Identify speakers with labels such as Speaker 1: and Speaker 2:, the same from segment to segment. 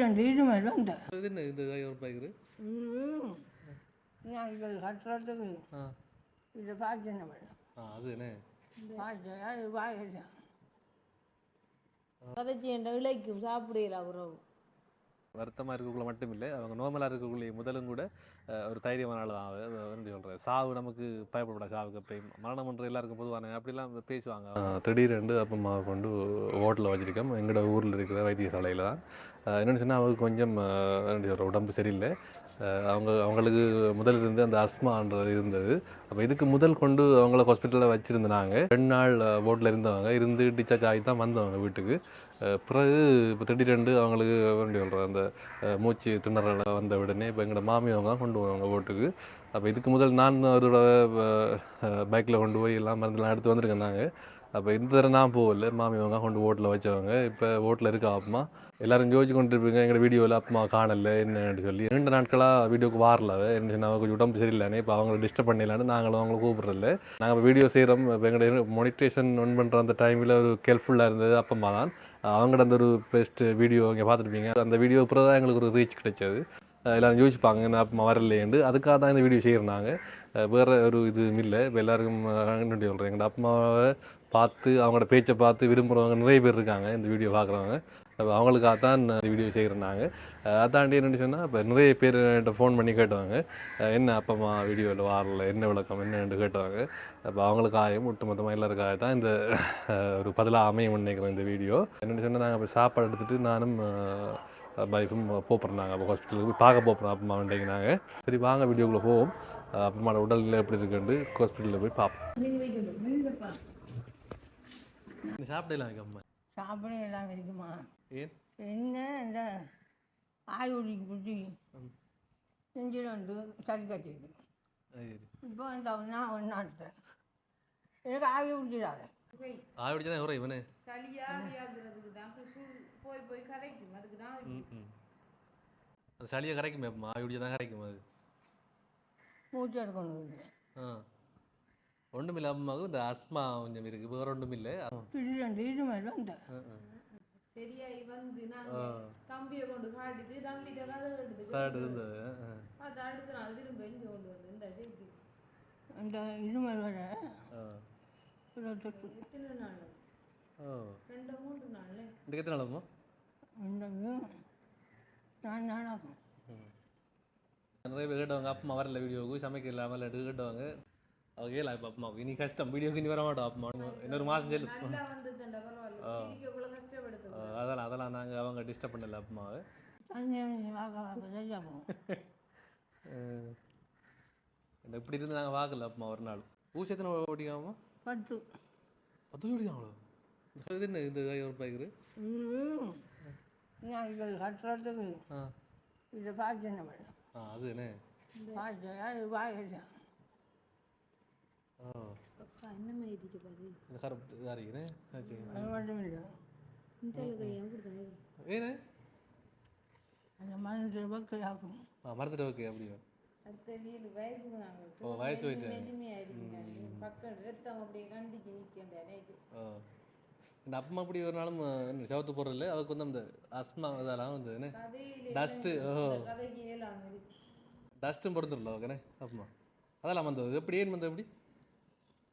Speaker 1: திடீரெண்டு இது மாதிரி வந்து
Speaker 2: இது என்ன இந்த பாய்க்குது
Speaker 1: நான் இது கட்டுறதுக்கு இதை பார்த்து என்ன பண்ண
Speaker 2: ஆ அது என்ன?
Speaker 1: பார்த்து அது
Speaker 3: கதைச்சி என்ற இழைக்கும் சாப்பிடல உறவு.
Speaker 2: வருத்தமாக இருக்கக்குள்ள மட்டும் இல்லை அவங்க நோமலாக இருக்கக்குள்ளே முதலும் கூட ஒரு தைரியமானால தான் அவ சொல்கிறேன் சாவு நமக்கு பயப்படப்பட சாவுக்கு எப்பயும். மரணம் ஒன்று எல்லாருக்கும் பொதுவான அப்படிலாம் பேசுவாங்க அஹ், திடீரென்று அப்பமா கொண்டு ஹோட்டலில் வச்சுருக்கோம் எங்களோட ஊரில் இருக்கிற வைத்தியசாலையில் தான். என்னென்னு சொன்னால் அவருக்கு கொஞ்சம் அஹ், உடம்பு சரியில்லை. அவங்க அவங்களுக்கு முதல்ல இருந்து அந்த அஸ்மான்றது இருந்தது. அப்போ இதுக்கு முதல் கொண்டு அவங்கள ஹாஸ்பிட்டலில் வச்சுருந்தாங்க. ரெண்டு நாள் போட்டில் இருந்தவங்க. இருந்து டிச்சார்ஜ் ஆகி தான் வந்தவங்க வீட்டுக்கு. பிறகு இப்போ திடீரெண்டு அவங்களுக்கு வேண்டிய சொல்கிற அந்த மூச்சு திணறல வந்த உடனே இப்போ எங்களோட மாமி அவங்க தான் கொண்டு போவாங்க போட்டுக்கு அப்போ இதுக்கு முதல் நான் அவரோட பைக்கில் கொண்டு போய் எல்லாம் மருந்துலாம் எடுத்து வந்திருக்கேன் நாங்கள் அப்போ இந்த தடவை நான் போகல. மாமி அவங்க கொண்டு ஓட்டில் வச்சவங்க. இப்போ ஓட்டில் இருக்கா அப்பமா எல்லாரும் யோசிச்சு கொண்டு இருப்பீங்க எங்கள் வீடியோவில் அப்பமா காணல என்னன்னு சொல்லி. ரெண்டு நாட்களாக வீடியோக்கு வாரல என்ன சொன்னா, கொஞ்சம் உடம்பு சரியில்லைன்னு இப்போ அவங்கள டிஸ்டர்ப் பண்ணிடலான்னு நாங்களும் அவங்கள கூப்பிட்றல நாங்கள் வீடியோ செய்கிறோம் இப்போ எங்களோட மொனிட்ரேஷன் ஒன் பண்ணுற அந்த டைமில் ஒரு கேர்ஃபுல்லாக இருந்தது அப்பமா தான். அவங்களோட அந்த ஒரு பெஸ்ட் வீடியோ இங்கே பார்த்துருப்பீங்க அந்த வீடியோ அப்புறம் தான் எங்களுக்கு ஒரு ரீச் கிடைச்சது. எல்லோரும் எல்லாரும் யோசிப்பாங்க என்ன அப்பமா வரலையேண்டு அதுக்காக தான் இந்த வீடியோ செய்கிறாங்க வேறு ஒரு இது இல்லை. இப்போ எல்லாருக்கும் சொல்கிறேன் எங்கள் அம்மாவை பார்த்து அவங்களோட பேச்சை பார்த்து விரும்புகிறவங்க நிறைய பேர் இருக்காங்க இந்த வீடியோ பார்க்குறவங்க. அப்போ அவங்களுக்காக தான் இந்த வீடியோ செய்கிறேன் அதாண்டி என்னென்னு சொன்னால் இப்போ நிறைய பேர் என்கிட்ட ஃபோன் பண்ணி கேட்டுவாங்க என்ன அப்பம்மா வீடியோவில் வரல என்ன விளக்கம் என்னன்னு கேட்டுவாங்க. அப்போ அவங்களுக்காகவும் ஒட்டுமொத்தமாக எல்லாருக்காக தான் இந்த ஒரு பதிலாக அமையும் நினைக்கிறேன் இந்த வீடியோ என்னென்னு சொன்னால் நாங்கள் இப்போ சாப்பாடு எடுத்துகிட்டு நானும் பைஃபும் போகிறோம் நாங்கள் அப்போ ஹாஸ்பிட்டலுக்கு போய் பார்க்க போகிறோம் அப்பமா வேண்டிங்க நாங்கள் சரி வாங்க வீடியோக்குள்ளே போவோம். அஹ் உடல்நிலை எப்படி இருக்குன்ட்டு ஹாஸ்பிட்டலில் போய் பார்ப்போம். சாப்பிடலாம் அம்மா.
Speaker 1: சாப்பிட எல்லாம் இருக்குமா என்ன இந்த ஆயுடிக்கு பிடிச்சி நெஞ்சில் வந்து சரி. கட்டிட்டு இப்போ அந்த நான் ஒன்றாட்டேன் எனக்கு ஆகி பிடிச்சிடாது.
Speaker 2: ஆவிடிச்சா எவ்வளோ இவனு?
Speaker 3: சளியா வியாகிறதுக்கு தான் போய் போய் கரைக்கும். அதுக்கு தான்
Speaker 2: அது சளியை கரைக்குமே அப்பமா? ஆவிடிச்சா தான் கரைக்கும் அது?
Speaker 1: மூச்சு எடுக்கணும்.
Speaker 2: ஆ. ஒன்றுமில்லை அம்மாவுக்கு இந்த அஸ்மா கொஞ்சம் இருக்குது வேறு ஒன்றும் இல்லை
Speaker 3: சரியாயி வந்து. நாங்க தம்பியை கொண்டு காட்டிட்டு தம்பிட்ட கதை எடுத்து
Speaker 2: காடு இருந்தது ஆ,
Speaker 3: பார்த்து அடுத்த நாள் திரும்ப இங்கே கொண்டு வந்து இந்த செய்தி
Speaker 1: அந்த இது மாதிரி
Speaker 3: எத்தனை நாள்?
Speaker 2: ஓ.
Speaker 3: ரெண்டு மூன்று நாள்ல
Speaker 2: இன்றைக்கு எத்தனை நாள் அம்மா
Speaker 1: இந்த நான் நாளாகும்
Speaker 2: நிறைய பேர் கேட்டவங்க அப்பமா வரல வீடியோவுக்கு. சமைக்க இல்லாமல் கேட்டவங்க. அவங்க கேளா இப்போ அம்மாவுக்கு இனி கஷ்டம் வீடியோக்கு இனி வர மாட்டோம் அப்பமா இன்னொரு மாதம் ஆ, அதெல்லாம் அதெல்லாம் நாங்கள் அவங்க டிஸ்டர்ப் பண்ணல இந்த இப்படி இருந்து நாங்கள் பார்க்கல அப்பமா ஒரு நாள் ஊசி எத்தனை ஓட்டிக்காமா
Speaker 1: பத்து
Speaker 2: பத்து ஓட்டிக்காங்களோ இது என்ன இந்த
Speaker 1: இது கட்டுறதுக்கு இதை பார்த்து என்ன பண்ண
Speaker 2: ஆ அது என்ன
Speaker 1: வாயில
Speaker 2: ஓ
Speaker 3: என்ன மாதிரி பாரு.
Speaker 2: கருப்பு
Speaker 1: இல்லை.
Speaker 2: ஏன்னு
Speaker 1: அந்த
Speaker 2: அப்படியோ
Speaker 3: அடுத்த வீடு நாங்கள்
Speaker 2: ஓ வயசு போயிட்டு
Speaker 3: மெதுமையாயிருக்கீங்க பக்கம் ரத்தம் அப்படியே கண்டிச்சு நிற்கின்ற நைட்டு.
Speaker 2: ஓ. இந்த அப்பமா அப்படி ஒரு நாளும் சவுத்து போடுறதில்ல? அவருக்கு வந்து அந்த அஸ்மா இதெல்லாம் வந்து என்ன? டஸ்ட்டு ஓ. டஸ்ட்டும் பிறந்துடல ஓகேண்ணே அப்பமா அதெல்லாம் வந்தது. எப்படி ஏன் வந்தது எப்படி?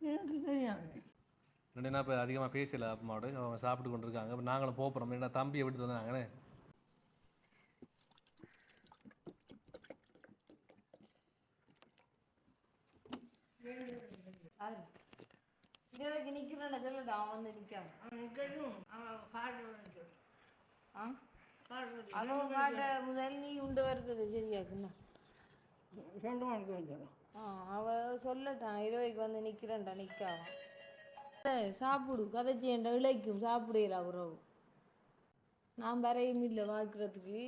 Speaker 1: எனக்கு தெரியாது
Speaker 2: ரெண்டு நாள் இப்போ அதிகமாக பேசல அப்பமாவோட அவங்க சாப்பிட்டு கொண்டு இருக்காங்க அப்போ நாங்களும் போகிறோம் என்ன தம்பி எப்படி வந்தாங்கண்ணே
Speaker 3: அது இங்கே நிற்கிறேன்னு சொல்லட்டா அவன் வந்து
Speaker 1: தெரியும் அவன்
Speaker 3: காட்ட முதல் நீ உண்டு வருது. சரியாக்குண்ணா
Speaker 1: சொந்த மணிக்கு வந்துடும்
Speaker 3: ஆ அவ சொல்லட்டான் இருவைக்கு வந்து நிற்கிறேன்டா நிற்காம சாப்பிடு கதைச்சி என்ற இழைக்கும் சாப்பிடல உறவு நான் வரையும் இல்லை வாக்குறதுக்கு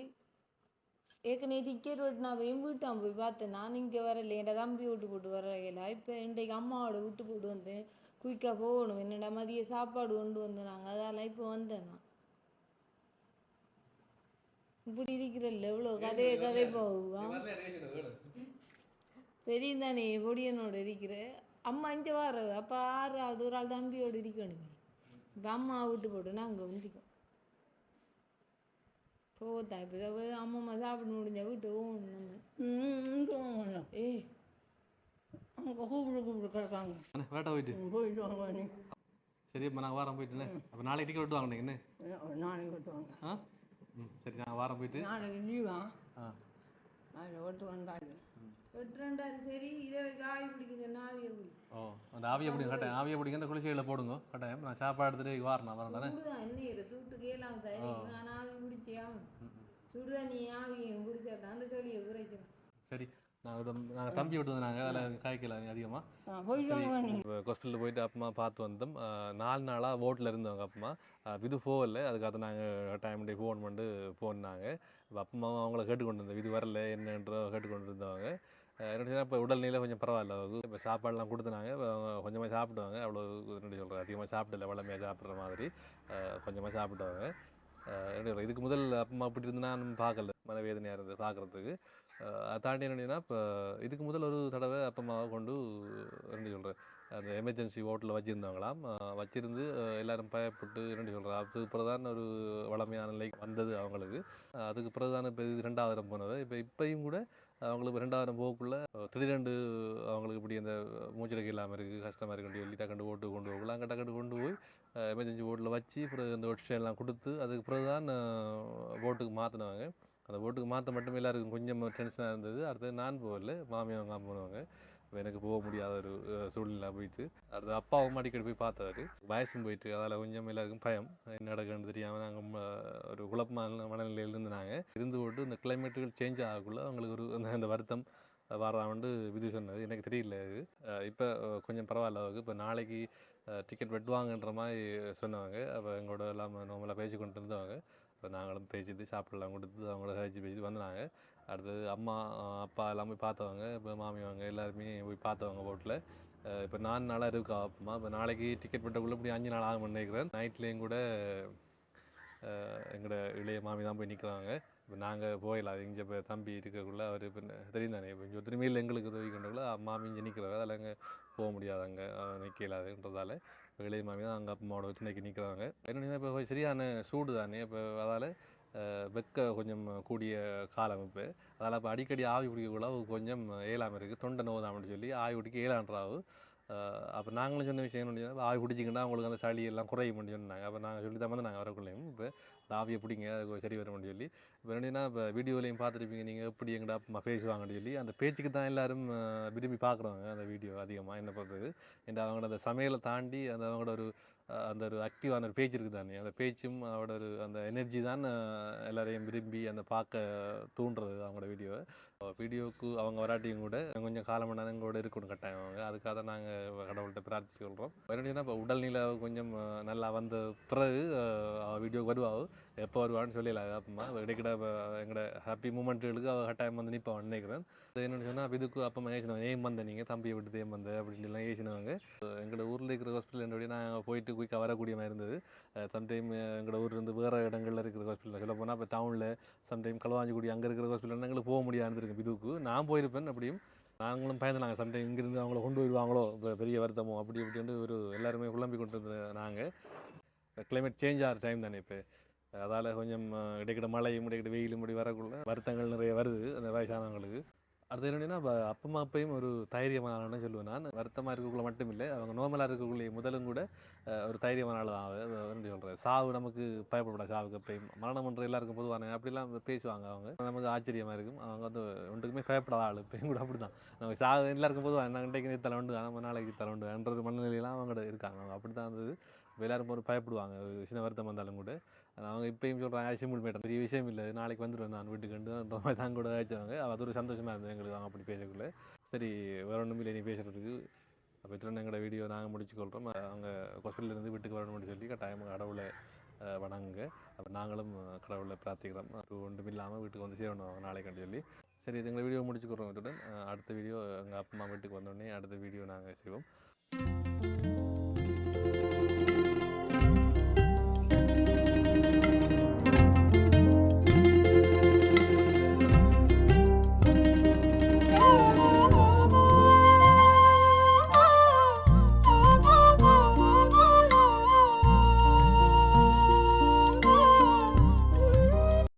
Speaker 3: ஏற்கனவே டிக்கெட் விட்டு நான் போய் வீட்டான் போய் பார்த்தேன். நான் இங்கே வரல என் தம்பி விட்டு போட்டு வரல இப்போ இன்றைக்கு அம்மாவோட விட்டு போட்டு வந்தேன் குயிக்காக போகணும். என்னடா மதிய சாப்பாடு கொண்டு வந்தேன் நாங்கள் இப்போ வந்தேன் நான். இப்படி இருக்கிறல்ல எவ்வளோ கதையை கதை போகுவா தெரியும் தானே பொடியனோட இருக்கிற. அம்மா இங்கே வர அப்போ ஆறாவது ஒரு ஆள் தம்பியோடு இருக்கணும் இப்போ அம்மா விட்டு போட்டு நாங்கள் வந்துக்கோம் போத்தா இப்போ அம்மா சாப்பிட முடிஞ்ச வீட்டு போகணும் நம்ம.
Speaker 1: வாங்க
Speaker 3: ஏய்
Speaker 1: அங்கே கூப்பிடு கூப்பிடு கிடக்காங்க
Speaker 2: வேட்டை போயிட்டு.
Speaker 1: போயிட்டு வாங்க நீ.
Speaker 2: சரி அப்போ நான் வாரம் போயிட்டுண்ணே அப்போ நாளைக்கு டிக்கெட் விட்டு வாங்கினேன் என்ன?
Speaker 1: நாளைக்கு விட்டுவாங்க.
Speaker 2: ஆ? ம் சரி நான் வாரம் போயிட்டு.
Speaker 1: நாளைக்கு லீவா
Speaker 2: ஆ.
Speaker 1: அதில் ஒருத்தர் வந்தாரு.
Speaker 3: எட்டு ரெண்டாரு சரி இரவு காய் பிடிக்க சொன்னா ஆவியை பிடி
Speaker 2: ஓ அந்த ஆவியை பிடிங்க கட்டாயம். ஆவியை பிடிங்க அந்த குளிசையில் போடுங்க. கட்டாயம். நான் சாப்பாடு எடுத்துட்டு வாரேன் வரேன் தானே?
Speaker 3: சுடுதான் என்ன சூட்டுக்கு ஏலாம் தயாரிக்கும் ஆனால் ஆவி பிடிச்சே ஆகும் சுடுதண்ணி ஆவியும் பிடிச்சா அந்த சளியை குறைக்கிறேன்
Speaker 2: சரி. ஒரு நாங்கள் தம்பி விட்டு வந்தாங்க அதில் காய்க்கல அதிகமாக ஹாஸ்பிட்டலில் போயிட்டு அப்பமா பார்த்து வந்தோம். நாலு நாளாக ஓட்டில் இருந்தவங்க அப்பமா இது போகல. அதுக்காக நாங்கள் டைம் டே ஃபோன் பண்ணிட்டு போனாங்க. இப்போ அப்பமாவும் அவங்கள கேட்டுக்கொண்டு இருந்தோம் இது வரல என்னன்ற கேட்டுக்கொண்டு இருந்தவங்க. என்னோட இப்போ உடல்நிலை கொஞ்சம் பரவாயில்ல. அவங்க இப்போ சாப்பாடுலாம் கொடுத்துனாங்க. கொஞ்சமாக சாப்பிடுவாங்க அவ்வளோ என்ன சொல்கிறேன் அதிகமாக சாப்பிடல வளமையாக சாப்பிட்ற மாதிரி. கொஞ்சமாக சாப்பிடுவாங்க இதுக்கு முதல் அப்பமா அப்படி இருந்து நான் பார்க்கல. மனவேதனையாக இருந்தது பார்க்குறதுக்கு அதை தாண்டி என்னன்னா இப்போ இதுக்கு முதல் ஒரு தடவை அப்பமாவை கொண்டு என்ன சொல்கிறேன் அந்த எமர்ஜென்சி ஓட்டில் வச்சுருந்தாங்களாம் வச்சிருந்து எல்லாரும் பயப்பட்டு என்ன சொல்கிறேன் அதுக்கு பிறகுதான் ஒரு வளமையான நிலை வந்தது அவங்களுக்கு. அதுக்கு பிறகுதான் இப்போ இது ரெண்டாவது போனது. இப்போ இப்பையும் கூட அவங்களுக்கு ரெண்டாயிரம் போகக்குள்ள திடீரெண்டு அவங்களுக்கு இப்படி அந்த மூச்சடைக்கு இல்லாமல் இருக்குது கஷ்டமாக இருக்குன்னு சொல்லி டக்கண்டு ஓட்டு கொண்டு போகலாம் அங்கே டக்கண்டு கொண்டு போய் எமர்ஜென்சி ஓட்டில் வச்சு பிறகு இந்த ஒட்ஷன் எல்லாம் கொடுத்து அதுக்கு பிறகு தான் ஓட்டுக்கு மாற்றினாங்க அந்த ஓட்டுக்கு மாற்ற மட்டும் எல்லாருக்கும் கொஞ்சம் டென்ஷனாக இருந்தது. அடுத்தது நான் போகல. மாமியார் அவங்க போனவங்க. எனக்கு போக முடியாத ஒரு சூழ்நிலை போயிட்டு அடுத்து அப்பாவும் அடிக்கடி போய் பார்த்தாரு. வயசும் போயிட்டு அதால் கொஞ்சம் எல்லாருக்கும் பயம். என்ன நடக்குன்னு தெரியாமல் நாங்கள் ஒரு குழப்பமான மனநிலையில் இருந்து நாங்கள் இருந்து போட்டு இந்த கிளைமேட்டுகள் சேஞ்ச் ஆகக்குள்ள அவங்களுக்கு ஒரு அந்த வருத்தம் வராமண்டு விதி சொன்னது. எனக்கு தெரியல இது இப்போ கொஞ்சம் பரவாயில்ல அவருக்கு. இப்போ நாளைக்கு டிக்கெட் வெட்டுவாங்கன்ற மாதிரி சொன்னவங்க. அப்போ எங்களோட எல்லாம் நார்மலாக பேசி கொண்டு இருந்தவங்க இப்போ நாங்களும் பேசிட்டு சாப்பிடலாம் கொடுத்து அவங்கள கழிச்சு பேசி வந்தாங்க அடுத்தது அம்மா அப்பா எல்லாம் போய் பார்த்தவங்க இப்போ மாமியவங்க எல்லாருமே போய் பார்த்தவங்க போட்டில் இப்போ நாலு நாளாக இருக்கா அப்பமா இப்போ நாளைக்கு டிக்கெட் வெட்டக்குள்ளே இப்படி அஞ்சு நாள் ஆகும் நினைக்கிறேன். நைட்லேயும் கூட எங்களோட இளைய மாமி தான் போய் நிற்கிறாங்க இப்போ நாங்கள் போயிடலாம் அது இங்கே இப்போ தம்பி இருக்கக்குள்ள அவர் இப்போ தெரியும் தானே இப்போ இங்கே திரும்பியில் எங்களுக்கு உதவி கொண்டக்குள்ள மாமி இங்கே நிற்கிறவ அதில் அங்கே போக முடியாது அங்கே நிற்க இப்போ இளைய மாமி தான் அங்கே அம்மாவோட வச்சு நிற்க நிற்கிறாங்க என்னென்னா இப்போ சரியான சூடு தானே? இப்போ அதால் வெக்க கொஞ்சம் கூடிய காலம் இப்போ அதால் இப்போ அடிக்கடி ஆவி பிடிக்கக்குள்ள கொஞ்சம் ஏழாமல் இருக்குது தொண்டை நோதாமன்னு சொல்லி ஆவி பிடிக்க ஏழான்றாவு. அப்போ நாங்களும் சொன்ன விஷயம் என்ன ஆவி பிடிச்சிங்கன்னா அவங்களுக்கு அந்த சளி எல்லாம் குறையும் சொன்னாங்க. அப்போ நாங்கள் சொல்லி தான் வந்து நாங்கள் வரக்குள்ளேயும் இப்போ ஆவியை பிடிங்க அது சரி வரும்னு சொல்லி. இப்போ என்னன்னா இப்போ வீடியோலையும் பார்த்துருப்பீங்க நீங்கள் எப்படி எங்கடா பேசுவாங்கன்னு சொல்லி. அந்த பேச்சுக்கு தான் எல்லாரும் விரும்பி பார்க்குறவங்க அந்த வீடியோ அதிகமாக என்ன பார்த்தது ஏன்னா அவங்களோட அந்த சமையலை தாண்டி அந்த அவங்களோட ஒரு அந்த ஒரு ஆக்டிவான ஒரு பேச்சு இருக்குது தானே. அந்த பேச்சும் அவரோட ஒரு அந்த எனர்ஜி தான் எல்லோரையும் எல்லாரையும் விரும்பி அந்த பார்க்க தூண்டுறது அவங்களோட வீடியோவை. வீடியோவுக்கு அவங்க வராட்டியும் கூட கொஞ்சம் காலம் நேரம் கூட இருக்கணும் கட்டாயம் அவங்க. அதுக்காக தான் நாங்கள் கடவுள்கிட்ட பிரார்த்தி சொல்கிறோம் என்னன்னா இப்போ உடல்நிலை கொஞ்சம் நல்லா வந்த பிறகு வீடியோக்கு வருவாவு எப்போ வருவான்னு சொல்லல அப்பமா. இடைக்கிட எங்களோட ஹாப்பி மூமெண்ட்டுகளுக்கு அவள் கட்டாயம் வந்து நிற்பான் நினைக்கிறேன். என்னென்னு சொன்னால் இதுக்கு அப்போ ஏசினவங்க ஏன் வந்த நீங்கள் தம்பியை விட்டு ஏன் வந்த? அப்படின்னு எல்லாம் ஏசினவங்க. எங்களோட ஊரில் இருக்கிற ஹாஸ்பிட்டல் என்னுடைய நாங்கள் போயிட்டு குயிக்காக வரக்கூடிய மாதிரி இருந்தது. சம்டைம் எங்களோட ஊர்லேருந்து வேறு இடங்களில் இருக்கிற ஹாஸ்பிட்டலில் சொல்ல போனால் இப்போ டவுனில் சம்டைம் களவாஞ்சிக்குடி அங்கே இருக்கிற ஹாஸ்பிட்டல் எங்களுக்கு போக முடியாது இதுக்கு நான் போயிருப்பேன் அப்படியும் நாங்களும் பயந்துனாங்க. சம்டைம் இங்கேருந்து அவங்கள கொண்டு வருவாங்களோ இப்போ பெரிய வருத்தமோ அப்படி இப்படின்ட்டு ஒரு எல்லாருமே குழம்பி கொண்டு இருந்த நாங்கள் கிளைமேட் சேஞ்ச் ஆகிற டைம் தானே இப்போ. அதால் கொஞ்சம் இடைக்கிட்ட இடைக்கிட மழையும் இடைக்கிட வெயிலும் இப்படி வரக்குள்ள வருத்தங்கள் நிறைய வருது அந்த வயசானவங்களுக்கு. அடுத்து என்னன்னா இப்போ அம்மா அப்பையும் ஒரு தைரியமான சொல்லுவேன் நான். வருத்தமாக இருக்கக்குள்ள மட்டும் இல்லை அவங்க நோமலாக இருக்கக்குள்ளே முதலும் கூட ஒரு தைரியமான ஆள் தான் சொல்கிறேன் சாவு நமக்கு பயப்படப்பட சாவுக்கு எப்பயும். மரணம் பண்ணுற எல்லாருக்கும் பொதுவான அப்படிலாம் பேசுவாங்க அவங்க. நமக்கு ஆச்சரியமாக இருக்கும். அவங்க வந்து ஒன்றுக்குமே பயப்படாத ஆள் இப்பயும் கூட அப்படி தான் நம்ம சாவு எல்லாருக்கும் பொதுவாக நான் இன்றைக்கு தலை உண்டு நம்ம நாளைக்கு தலை உண்டுன்றது மனநிலையெல்லாம் அவங்க இருக்காங்க. அவங்க அப்படி தான் இருந்தது எல்லாரும் ஒரு பயப்படுவாங்க. சின்ன வருத்தம் வந்தாலும் கூட. அவங்க இப்பயும் சொல்கிறாங்க சிம்பிள் மேடம் பெரிய விஷயம் இல்லை நாளைக்கு வந்துடுவேன் நான் வீட்டுக்கு. கண்டுன்ற மாதிரி தான் கூட ஆயிடுச்சாங்க அது ஒரு சந்தோஷமாக இருந்தது எங்களுக்கு அவங்க அப்படி பேசக்குள்ளே. சரி வேற ஒன்றும் இல்லை நீ பேசுகிறதுக்கு அப்போ இத்தனை எங்களோட வீடியோ நாங்கள் முடிச்சுக்கொள்கிறோம் அவங்க ஹாஸ்பிட்டல்ல இருந்து வீட்டுக்கு வரணும்னு சொல்லி கட்டாயம் கடவுளை வணங்குங்க. அப்போ நாங்களும் கடவுளை பிரார்த்திக்கிறோம். அது ஒன்றும் இல்லாமல் வீட்டுக்கு வந்து சேரணும் அவங்க நாளைக்கு சொல்லி. சரி இது எங்களை வீடியோ முடிச்சுக்கிறோம் இத்துடன். அடுத்த வீடியோ எங்கள் அப்பா அம்மா வீட்டுக்கு வந்தோடனே அடுத்த வீடியோ நாங்கள் செய்வோம்.